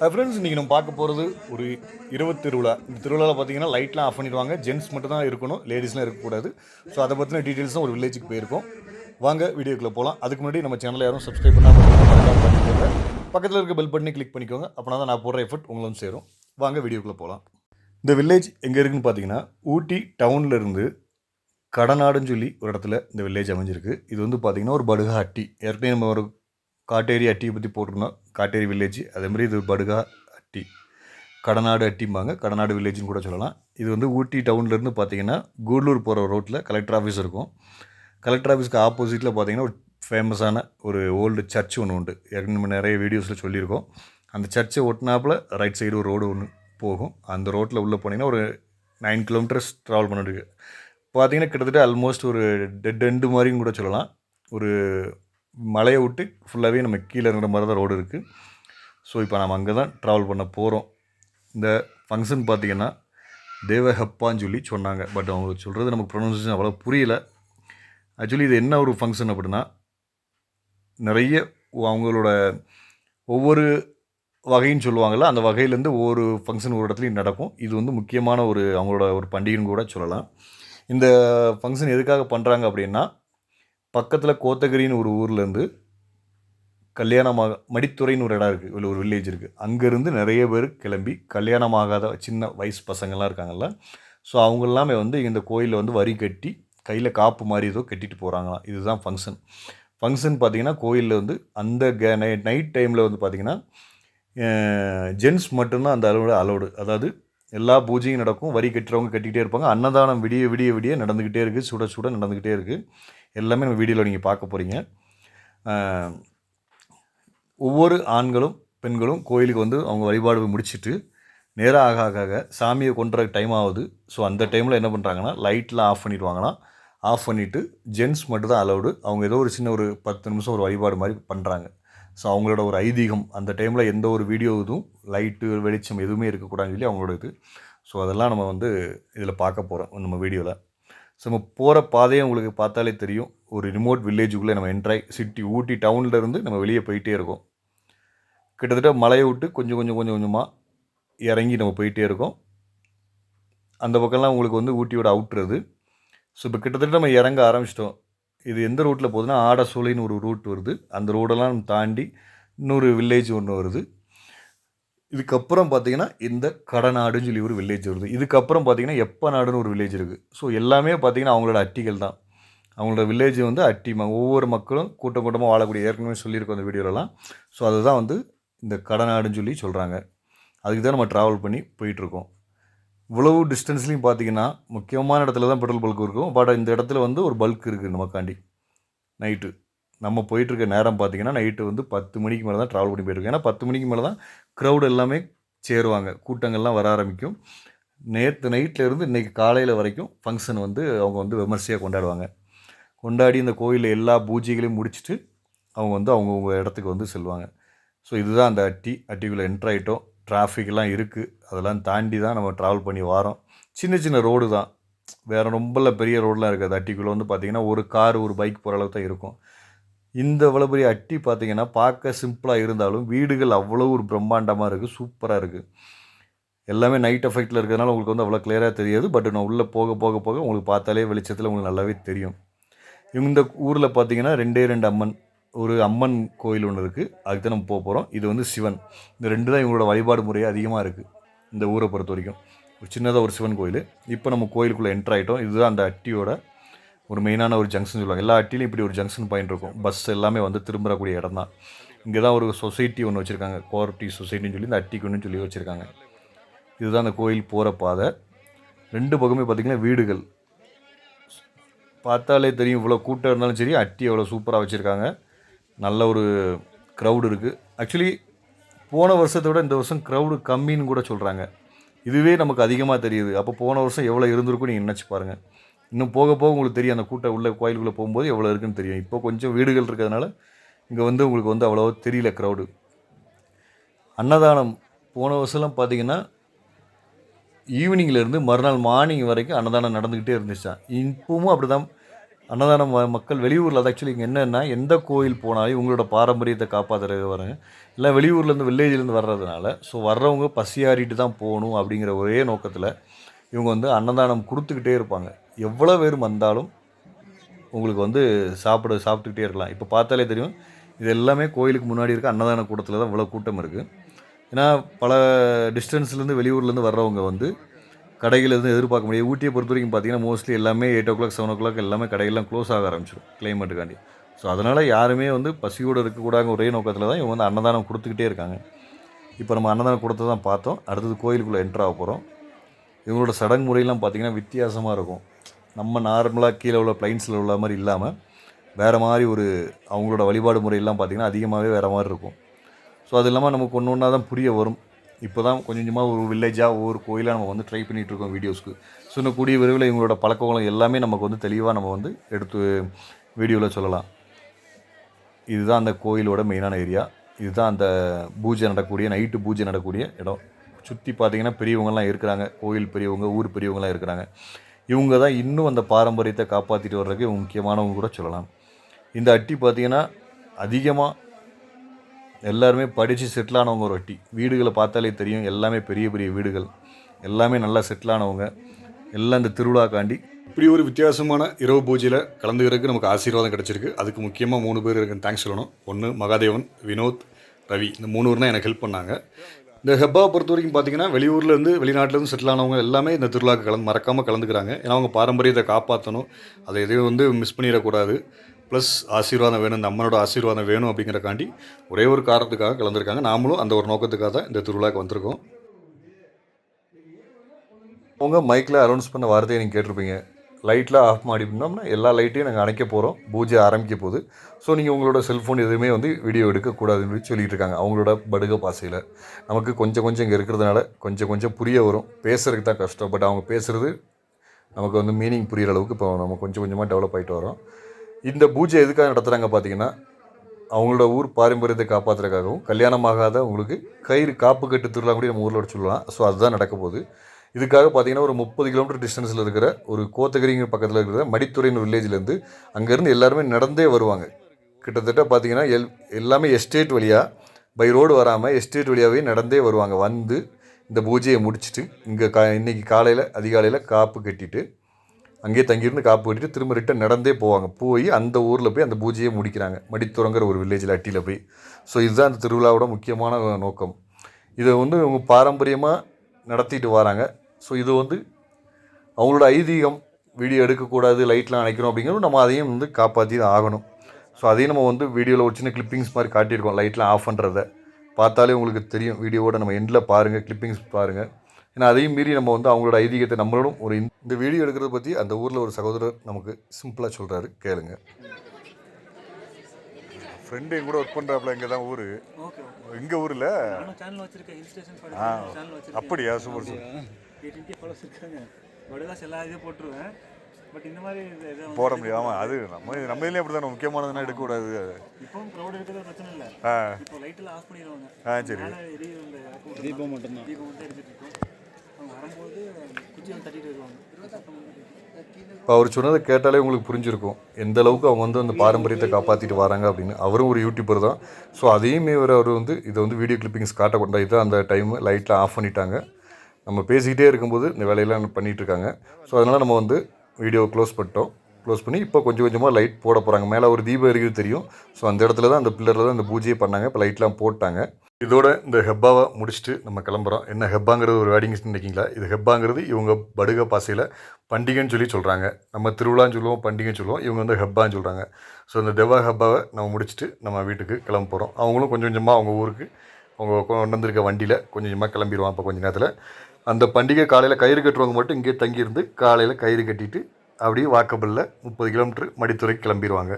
Friends இன்றைக்கி நம்ம பார்க்க போகிறது ஒரு இருபது திருவிழா. இந்த திருவிழாவில் பார்த்தீங்கன்னா லைட்லாம் ஆஃப் பண்ணிடுவாங்க. ஜென்ட்ஸ் மட்டும் தான் இருக்கணும் லேடிஸ்லாம் இருக்கக்கூடாது. ஸோ அதை பற்றின டீட்டெயில்ஸும் ஒரு வில்லேஜுக்கு போயிருக்கோம். வாங்க வீடியோக்குள்ளே போகலாம் அதுக்கு முன்னாடி நம்ம சேனலை யாரும் சப்ஸ்கிரைப் பண்ணாமல் பண்ணிக்கோங்க பக்கத்தில் இருக்க பெல் பட்டனை கிளிக் பண்ணிக்கோங்க. அப்படின்னா தான் நான் போடுற எஃபர்ட் உங்களும் சேரும். வாங்க வீடியோக்குள்ளே போகலாம் இந்த வில்லேஜ் எங்கே இருக்குன்னு பார்த்தீங்கன்னா ஊட்டி டவுன்ல இருந்து கடநாடுன்னு சொல்லி ஒரு இடத்துல இந்த வில்லேஜ் அமைஞ்சிருக்கு. இது வந்து பார்த்திங்கன்னா ஒரு படுகா ஹட்டி ஏற்கனவே நம்ம ஒரு காட்டேரி அட்டியை பற்றி போட்டிருந்தோம். காட்டேரி வில்லேஜ் அதே மாதிரி இது படுகா அட்டி. கடநாடு அட்டிம்பாங்க. கடநாடு வில்லேஜ்னு கூட சொல்லலாம். இது வந்து ஊட்டி டவுன்லேருந்து பார்த்தீங்கன்னா கூடலூர் போகிற ரோட்டில் கலெக்டர் ஆஃபீஸ் இருக்கும். கலெக்டர் ஆஃபீஸ்க்கு ஆப்போசிட்டில் பார்த்தீங்கன்னா ஒரு ஃபேமஸான ஒரு ஓல்டு சர்ச் ஒன்று உண்டு. ஏற்கனவே நம்ம நிறைய வீடியோஸில் சொல்லியிருக்கோம். அந்த சர்ச்சை ஒட்டினாப்புல ரைட் சைடு ஒரு ரோடு ஒன்று போகும். அந்த ரோட்டில் உள்ளே போனீங்கன்னா ஒரு நைன் கிலோமீட்டர்ஸ் ட்ராவல் பண்ணிருக்கு பார்த்தீங்கன்னா கிட்டத்தட்ட ஆல்மோஸ்ட் ஒரு டெட் எண்டு மாதிரியும் கூட சொல்லலாம். ஒரு மலையை விட்டு ஃபுல்லாகவே நம்ம கீழே இருக்கிற மாதிரி தான் ரோடு இருக்குது ஸோ இப்போ நம்ம அங்கே தான் ட்ராவல் பண்ண போகிறோம் இந்த ஃபங்க்ஷன் பார்த்தீங்கன்னா தேவஹப்பான்னு சொல்லி சொன்னாங்க. பட் அவங்க சொல்கிறது நமக்கு ப்ரொனன்சேஷன் அவ்வளோ புரியல. ஆக்சுவலி இது என்ன ஒரு ஃபங்க்ஷன் அப்படின்னா நிறைய அவங்களோட ஒவ்வொரு வகைன்னு சொல்லுவாங்கள்ல அந்த வகையிலேருந்து ஒவ்வொரு ஃபங்க்ஷன் ஒரு இடத்துலையும் நடக்கும். இது வந்து முக்கியமான ஒரு அவங்களோட ஒரு பண்டிகைன்னு கூட சொல்லலாம். இந்த ஃபங்க்ஷன் எதுக்காக பண்ணுறாங்க அப்படின்னா பக்கத்தில் கோத்தகிரின்னு ஒரு ஊர்லேருந்து கல்யாணமாக மடித்துறைன்னு ஒரு இடம் இருக்குது இல்லை ஒரு வில்லேஜ் இருக்குது அங்கேருந்து நிறைய பேர் கிளம்பி கல்யாணமாகாத சின்ன வயசு பசங்கள்லாம் இருக்காங்கல்ல. ஸோ அவங்க எல்லாமே வந்து இந்த கோயிலில் வந்து வரி கட்டி கையில் காப்பு மாதிரி ஏதோ கட்டிட்டு போகிறாங்களாம் இதுதான் ஃபங்க்ஷன் ஃபங்க்ஷன் பார்த்திங்கன்னா கோயிலில் வந்து அந்த கே நைட் டைமில் வந்து பார்த்திங்கன்னா ஜென்ஸ் மட்டும்தான் அந்த அளவோட அலோடு அதாவது எல்லா பூஜையும் நடக்கும் வரி கட்டுறவங்க கட்டிக்கிட்டே இருப்பாங்க. அன்னதானம் விடிய விடிய விடிய நடந்துக்கிட்டே இருக்குது சுட சுட நடந்துக்கிட்டே இருக்குது எல்லாமே நம்ம வீடியோவில் நீங்கள் பார்க்க போகிறீங்க ஒவ்வொரு ஆண்களும் பெண்களும் கோயிலுக்கு வந்து அவங்க வழிபாடு முடிச்சுட்டு நேராக ஆக ஆக ஆக சாமியை கொண்டுற டைம் ஆகுது. ஸோ அந்த டைமில் என்ன பண்ணுறாங்கன்னா லைட்லாம் ஆஃப் பண்ணிடுவாங்கன்னா ஆஃப் பண்ணிவிட்டு ஜென்ஸ் மட்டும் தான் அலௌடு அவங்க ஏதோ ஒரு சின்ன ஒரு பத்து நிமிஷம் ஒரு வழிபாடு மாதிரி பண்ணுறாங்க ஸோ அவங்களோட ஒரு ஐதீகம் அந்த டைமில் எந்த ஒரு வீடியோ இதுவும் லைட்டு வெளிச்சம் எதுவுமே இருக்கக்கூடாதுன்னு சொல்லி அவங்களோட இது. ஸோ அதெல்லாம் நம்ம வந்து இதில் பார்க்க போகிறோம் நம்ம வீடியோவில் ஸோ நம்ம போகிற பாதையை உங்களுக்கு பார்த்தாலே தெரியும். ஒரு ரிமோட் வில்லேஜுக்குள்ளே நம்ம என்ட்ராய் சிட்டி ஊட்டி டவுனில் இருந்து நம்ம வெளியே போயிட்டே இருக்கோம். கிட்டத்தட்ட மலையை விட்டு கொஞ்சம் கொஞ்சம் கொஞ்சம் கொஞ்சமாக இறங்கி நம்ம போயிட்டே இருக்கோம். அந்த பக்கம்லாம் உங்களுக்கு வந்து ஊட்டியோட அவுட்றது ஸோ இப்போ கிட்டத்தட்ட நம்ம இறங்க ஆரம்பிச்சிட்டோம். இது எந்த ரூட்டில் போகுதுன்னா ஆடசோலைன்னு ஒரு ரூட் வருது. அந்த ரோடெல்லாம் தாண்டி இன்னொரு வில்லேஜ் ஒன்று வருது. இதுக்கப்புறம் பார்த்தீங்கன்னா இந்த கடநாடுன்னு சொல்லி ஒரு வில்லேஜ் வருது. இதுக்கப்புறம் பார்த்தீங்கன்னா எப்ப நாடுன்னு ஒரு வில்லேஜ் இருக்குது ஸோ எல்லாமே பார்த்தீங்கன்னா அவங்களோட அட்டிகள் தான். அவங்களோட வில்லேஜ் வந்து அட்டி ம ஒவ்வொரு மக்களும் கூட்டம் கூட்டமாக வாழக்கூடிய ஏற்கனவே சொல்லியிருக்கோம் அந்த வீடியோலலாம். ஸோ அதுதான் வந்து இந்த கடநாடுன்னு சொல்லி சொல்கிறாங்க அதுக்கு தான் நம்ம ட்ராவல் பண்ணி போயிட்டுருக்கோம். இவ்வளவு டிஸ்டன்ஸ்லையும் பார்த்தீங்கன்னா முக்கியமான இடத்துல தான் பெட்ரோல் பல்க் இருக்கும். பட் இந்த இடத்துல வந்து ஒரு பல்க் இருக்குது நமக்காண்டி. நைட்டு நம்ம போயிட்டுருக்க நேரம் பார்த்தீங்கன்னா நைட்டு வந்து பத்து மணிக்கு மேலே தான் ட்ராவல் பண்ணி போயிட்டுருக்கோம். ஏன்னா பத்து மணிக்கு மேலே தான் க்ரௌட் எல்லாமே சேருவாங்க. கூட்டங்கள்லாம் வர ஆரம்பிக்கும். நேற்று நைட்லேருந்து இன்றைக்கி காலையில் வரைக்கும் ஃபங்க்ஷன் வந்து அவங்க வந்து விமர்சையாக கொண்டாடுவாங்க. கொண்டாடி இந்த கோயிலில் எல்லா பூஜைகளையும் முடிச்சுட்டு அவங்க வந்து அவங்கவுங்க இடத்துக்கு வந்து செல்வாங்க. ஸோ இதுதான் அந்த அட்டி அட்டிக்குள்ளே என்ட்ராயிட்டோம் டிராஃபிக்லாம் இருக்குது அதெல்லாம் தாண்டி தான் நம்ம ட்ராவல் பண்ணி வரோம். சின்ன சின்ன ரோடு தான். வேறு ரொம்பல பெரிய ரோடெலாம் இருக்காது. அட்டிக்குள்ளே வந்து பார்த்திங்கன்னா ஒரு கார் ஒரு பைக் போகிற அளவுக்கு தான் இருக்கும். இந்த இவ்வளோ பெரிய அட்டி பார்த்திங்கன்னா பார்க்க சிம்பிளாக இருந்தாலும் வீடுகள் அவ்வளோ ஒரு பிரம்மாண்டமாக இருக்குது சூப்பராக இருக்குது எல்லாமே நைட் எஃபெக்டில் இருக்கிறதுனால உங்களுக்கு வந்து அவ்வளோ கிளியராக தெரியாது. பட் நான் உள்ளே போக போக போக உங்களுக்கு பார்த்தாலே வெளிச்சத்தில் உங்களுக்கு நல்லாவே தெரியும். இந்த ஊரில் பார்த்தீங்கன்னா ரெண்டே ரெண்டு அம்மன். ஒரு அம்மன் கோயில் ஒன்று இருக்குது அதுக்கு தான் நம்ம போக போகிறோம் இது வந்து சிவன். இந்த ரெண்டு தான் இவங்களோட வழிபாடு முறை அதிகமாக இருக்குது இந்த ஊரை பொறுத்த வரைக்கும். ஒரு சின்னதாக ஒரு சிவன் கோயில். இப்போ நம்ம கோயிலுக்குள்ளே என்ட்ரு ஆகிட்டோம் இதுதான் அந்த அட்டியோட ஒரு மெயினான ஒரு ஜங்ஷன் சொல்லுவாங்க. எல்லா அட்டிலையும் இப்படி ஒரு ஜங்ஷன் பாயிண்ட் இருக்கும். பஸ் எல்லாமே வந்து திரும்பக்கூடிய இடம் தான் இங்கே தான் ஒரு சொசைட்டி ஒன்று வச்சுருக்காங்க. கோஆர்டி சொசைட்டின்னு சொல்லி இந்த அட்டிக்கு ஒன்று சொல்லி வச்சுருக்காங்க. இதுதான் அந்த கோயில் போகிற பாதை. ரெண்டு பக்கமே பார்த்திங்கன்னா வீடுகள். பார்த்தாலே தெரியும் இவ்வளோ கூட்டம் இருந்தாலும் சரி அட்டி அவ்வளோ சூப்பராக வச்சுருக்காங்க. நல்ல ஒரு க்ரௌடு இருக்குது ஆக்சுவலி போன வருஷத்தை விட இந்த வருஷம் க்ரௌடு கம்மின்னு கூட சொல்கிறாங்க இதுவே நமக்கு அதிகமாக தெரியுது. அப்போ போன வருஷம் எவ்வளோ இருந்திருக்கும் நீங்கள் நினச்சி பாருங்கள் இன்னும் போக போக உங்களுக்கு தெரியும் அந்த கூட்டம் உள்ள கோயிலுக்குள்ளே போகும்போது எவ்வளோ இருக்குன்னு தெரியும். இப்போ கொஞ்சம் வீடுகள் இருக்கிறதுனால இங்கே வந்து உங்களுக்கு வந்து அவ்வளோ தெரியல க்ரௌடு அன்னதானம் போன வருஷம்லாம் பார்த்தீங்கன்னா ஈவினிங்லேருந்து மறுநாள் மார்னிங் வரைக்கும் அன்னதானம் நடந்துக்கிட்டே இருந்துச்சான் இப்பவும் அப்படி தான் அன்னதானம் மக்கள் வெளியூரில் அது ஆக்சுவலி இங்கே என்னென்னா எந்த கோயில் போனாலும் இவங்களோட பாரம்பரியத்தை காப்பாற்றுறது வராங்க இல்லை வெளியூர்லேருந்து வில்லேஜ்லேருந்து வர்றதுனால ஸோ வர்றவங்க பசியாறிட்டு தான் போகணும் அப்படிங்கிற ஒரே நோக்கத்தில் இவங்க வந்து அன்னதானம் கொடுத்துக்கிட்டே இருப்பாங்க. எவ்வளோ பேர் வந்தாலும் உங்களுக்கு வந்து சாப்பிட சாப்பிட்டுக்கிட்டே இருக்கலாம். இப்போ பார்த்தாலே தெரியும் இது எல்லாமே கோயிலுக்கு முன்னாடி இருக்க அன்னதான கூட்டத்தில் தான் இவ்வளோ கூட்டம் இருக்குது ஏன்னா பல டிஸ்டன்ஸ்லேருந்து வெளியூர்லேருந்து வர்றவங்க வந்து கடையிலேருந்து எதிர்பார்க்க முடியாது. ஊட்டியை பொறுத்த வரைக்கும் பார்த்தீங்கன்னா மோஸ்ட்லி எல்லாமே eight o'clock seven o'clock எல்லாமே கடையெல்லாம் க்ளோஸ் ஆக ஆரம்பிச்சிடும் கிளைமேட்டுக்காண்டி ஸோ அதனால் யாருமே வந்து பசியோடு இருக்கக்கூடாங்க ஒரே நோக்கத்தில் தான் இவங்க வந்து அன்னதானம் கொடுத்துக்கிட்டே இருக்காங்க. இப்போ நம்ம அன்னதானம் கொடுத்து தான் பார்த்தோம். அடுத்தது கோயிலுக்குள்ளே என்ட்ரு ஆக போகிறோம் இவங்களோட சடங்கு முறையெல்லாம் பார்த்திங்கன்னா வித்தியாசமாக இருக்கும். நம்ம நார்மலாக கீழே உள்ள பிளைன்ஸில் உள்ள மாதிரி இல்லாமல் வேறு மாதிரி ஒரு அவங்களோட வழிபாடு முறையெல்லாம் பார்த்திங்கன்னா அதிகமாகவே வேறு மாதிரி இருக்கும். ஸோ அது இல்லாமல் நமக்கு ஒன்று ஒன்றா தான் புரிய வரும். இப்போ தான் கொஞ்சம் கொஞ்சமாக ஒரு வில்லேஜாக ஒவ்வொரு கோயிலாக நம்ம வந்து ட்ரை பண்ணிகிட்ருக்கோம் வீடியோஸ்க்கு ஸோ இன்னும் கூடிய விரைவில் இவங்களோட பழக்கங்களும் எல்லாமே நமக்கு வந்து தெளிவாக நம்ம வந்து எடுத்து வீடியோவில் சொல்லலாம். இதுதான் அந்த கோயிலோட மெயினான ஏரியா இதுதான் அந்த பூஜை நடக்கக்கூடிய நைட்டு பூஜை நடக்கக்கூடிய இடம். சுற்றி பார்த்தீங்கன்னா பெரியவங்கலாம் இருக்கிறாங்க. கோயில் பெரியவங்க ஊர் பெரியவங்களாம் இருக்கிறாங்க. இவங்க தான் இன்னும் அந்த பாரம்பரியத்தை காப்பாற்றிட்டு வர்றதுக்கு முக்கியமானவங்க கூட சொல்லலாம். இந்த அட்டி பார்த்திங்கன்னா அதிகமாக எல்லாருமே படித்து செட்டில் ஆனவங்க ஒரு வட்டி. வீடுகளை பார்த்தாலே தெரியும் எல்லாமே பெரிய பெரிய வீடுகள். எல்லாமே நல்லா செட்டில் ஆனவங்க. எல்லாம் இந்த திருவிழாக்காண்டி இப்படி ஒரு வித்தியாசமான இரவு பூஜையில் கலந்துக்கிறதுக்கு நமக்கு ஆசீர்வாதம் கிடச்சிருக்கு. அதுக்கு முக்கியமாக மூணு பேர் எனக்கு தேங்க்ஸ் சொல்லணும். ஒன்று மகாதேவன் வினோத் ரவி. இந்த மூணு பேர் தான் எனக்கு ஹெல்ப் பண்ணாங்க. இந்த ஹெப்பாவை பொறுத்த வரைக்கும் பார்த்தீங்கன்னா வெளியூர்லேருந்து வெளிநாட்டிலேருந்து செட்டில் ஆனவங்க எல்லாமே இந்த திருவிழாக்கு கலந்து மறக்காமல் கலந்துக்கிறாங்க. ஏன்னா அவங்க பாரம்பரியத்தை காப்பாற்றணும் அதை எதையும் வந்து மிஸ் பண்ணிடக்கூடாது. ப்ளஸ் ஆசீர்வாதம் வேணும் இந்த அம்மனோட ஆசீர்வாதம் வேணும் அப்படிங்கிறக்காண்டி ஒரே ஒரு காரணத்துக்காக கலந்துருக்காங்க. நாமளும் அந்த ஒரு நோக்கத்துக்காக தான் இந்த திருவிழாவுக்கு வந்திருக்கோம். உங்கள் மைக்கில் அனௌன்ஸ் பண்ண வார்த்தையை நீங்கள் கேட்டிருப்பீங்க. லைட்டில் ஆஃப் மாடினோம்னா பண்ணோம்னா எல்லா லைட்டையும் நாங்கள் அணைக்க போகிறோம் பூஜை ஆரம்பிக்க போகுது. ஸோ நீங்கள் உங்களோட செல்ஃபோன் எதுவுமே வந்து வீடியோ எடுக்கக்கூடாதுன்னு சொல்லி சொல்லிட்டு இருக்காங்க. அவங்களோட படுக பாசையில். நமக்கு கொஞ்சம் கொஞ்சம் இங்கே இருக்கிறதுனால கொஞ்சம் கொஞ்சம் புரிய வரும். பேசுறதுக்கு தான் கஷ்டம். பட் அவங்க பேசுகிறது நமக்கு வந்து மீனிங் புரிகிற அளவுக்கு இப்போ நம்ம கொஞ்சம் கொஞ்சமாக டெவலப் ஆகிட்டு வரோம். இந்த பூஜை எதுக்காக நடத்துகிறாங்க பார்த்தீங்கன்னா அவங்களோட ஊர் பாரம்பரியத்தை காப்பாற்றுறதுக்காகவும் கல்யாணமாகாத உங்களுக்கு கயிறு காப்பு கட்டு திருவிழா கூட நம்ம ஊரில் சொல்லலாம். ஸோ அதுதான் நடக்க போகுது. இதுக்காக பார்த்தீங்கன்னா ஒரு முப்பது கிலோமீட்டர் டிஸ்டன்ஸில் இருக்கிற ஒரு கோத்தகிரிங்கிற பக்கத்தில் இருக்கிற மடித்துறைன்னு வில்லேஜ்லேருந்து அங்கேருந்து எல்லாருமே நடந்தே வருவாங்க. கிட்டத்தட்ட பார்த்தீங்கன்னா எல் எல்லாமே எஸ்டேட் வழியாக பை ரோடு வராமல் எஸ்டேட் வழியாகவே நடந்தே வருவாங்க. வந்து இந்த பூஜையை முடிச்சுட்டு இங்கே கா இன்றைக்கி காலையில் அதிகாலையில் காப்பு கட்டிட்டு அங்கேயே தங்கியிருந்து காப்பு கட்டிட்டு திரும்ப ரிட்டன் நடந்தே போவாங்க. போய் அந்த ஊரில் போய் அந்த பூஜையை முடிக்கிறாங்க. மடித்துறங்கிற ஒரு வில்லேஜில் அட்டியில் போய். ஸோ இதுதான் அந்த திருவிழாவோட முக்கியமான நோக்கம். இதை வந்து இவங்க பாரம்பரியமாக நடத்திட்டு வராங்க. ஸோ இது வந்து அவங்களோட ஐதீகம் வீடியோ எடுக்கக்கூடாது லைட்லாம் அணைக்கணும் அப்படிங்கிறது நம்ம அதையும் வந்து காப்பாற்றி தான் ஆகணும். ஸோ அதையும் நம்ம வந்து வீடியோவில் ஒரு சின்ன கிளிப்பிங்ஸ் மாதிரி காட்டியிருக்கோம். லைட்லாம் ஆஃப் பண்ணுறத பார்த்தாலே உங்களுக்கு தெரியும். வீடியோவோட நம்ம எண்டில் பாருங்கள் கிளிப்பிங்ஸ் பாருங்கள் ஏன்னா அதையும் மீறி நம்ம வந்து அவங்களோட ஐதீகத்தை நம்மளும் ஒரு இந்த- வீடியோ எடுக்கிறத பற்றி அந்த ஊரில் ஒரு சகோதரர் நமக்கு சிம்பிளாக சொல்கிறாரு கேளுங்க. ஃப்ரெண்டு என் கூட ஒர்க் பண்ணுறாப்புல இங்கே தான் ஊர். Okay okay. எங்கள் ஊரில்? வச்சிருக்கேன் அப்படியா? Super super. பட் முடியும் ஆமாம் அது நம்ம நம்ம இதுலேயும் அப்படி தானே முக்கியமானதுன்னா எடுக்கக்கூடாது. இப்பவும் க்ரௌட் இருக்கிறது பிரச்சனை இல்லை. ஆ. இப்போ லைட்டெல்லாம் ஆஃப் பண்ணிடுவாங்க. ஆ சரி. தீபம் மட்டும்தான். தீபம் மட்டும் இப்போ அவர் சொன்னதை கேட்டாலே உங்களுக்கு புரிஞ்சிருக்கும். எந்த அளவுக்கு அவங்க வந்து அந்த பாரம்பரியத்தை காப்பாற்றிட்டு வராங்க அப்படின்னு. அவரும் ஒரு யூடியூபர் தான். ஸோ அதையுமே இவர் அவர் வந்து இதை வந்து வீடியோ கிளிப்பிங்ஸ் காட்டக்கூடாது இது அந்த டைம் லைட்டில் ஆஃப் பண்ணிட்டாங்க. நம்ம பேசிக்கிட்டே இருக்கும்போது இந்த வேலையெல்லாம் பண்ணிகிட்டு இருக்காங்க. ஸோ அதனால் நம்ம வந்து வீடியோ க்ளோஸ் பண்ணிட்டோம். க்ளோஸ் பண்ணி இப்போ கொஞ்சம் கொஞ்சமாக லைட் போட போகிறாங்க மேலே ஒரு தீபம் இருக்குது தெரியும். ஸோ அந்த இடத்துல தான் அந்த பில்லரில் தான் அந்த பூஜையை பண்ணாங்க. இப்போ லைட்லாம் போட்டாங்க. இதோட இந்த ஹெப்பாவை முடிச்சுட்டு நம்ம கிளம்புறோம். என்ன ஹெப்பாங்கிறது ஒரு வேடிங் நினைக்கிங்களா இது ஹெப்பாங்கிறது இவங்க படுக பாசையில் பண்டிகைன்னு சொல்லி சொல்கிறாங்க நம்ம திருவிழான்னு சொல்லுவோம் பண்டிகைன்னு சொல்லுவோம் இவங்க வந்து ஹெப்பான்னு சொல்கிறாங்க ஸோ இந்த தெவா ஹெப்பாவை நம்ம முடிச்சுட்டு நம்ம வீட்டுக்கு கிளம்ப போகிறோம் அவங்களும் கொஞ்சம் கொஞ்சமாக அவங்க ஊருக்கு அவங்க கொண்டு வந்திருக்க வண்டியில் கொஞ்சம் கொஞ்சமாக கிளம்பிடுவான் அப்போ கொஞ்சம் நேரத்தில். அந்த பண்டிகை காலையில் கயிறு கட்டுறவங்க மட்டும் இங்கே தங்கியிருந்து காலையில் கயிறு கட்டிட்டு அப்படியே வாக்கபிளில் முப்பது கிலோமீட்டர் மடித்துறைக்கு கிளம்பிடுவாங்க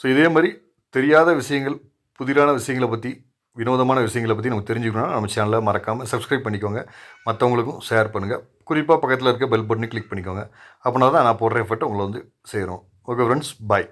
ஸோ இதே மாதிரி தெரியாத விஷயங்கள் புதிரான விஷயங்களை பற்றி வினோதமான விஷயங்களை பற்றி நம்ம தெரிஞ்சுக்கணும்னா நம்ம சேனலை மறக்காமல் சப்ஸ்கிரைப் பண்ணிக்கோங்க. மற்றவங்களுக்கும் ஷேர் பண்ணுங்கள் குறிப்பாக பக்கத்தில் இருக்க பெல் பட்டனை கிளிக் பண்ணிக்கோங்க. அப்படின்னா தான் நான் போடுற எஃபர்ட் உங்களை வந்து சேரும். Okay friends bye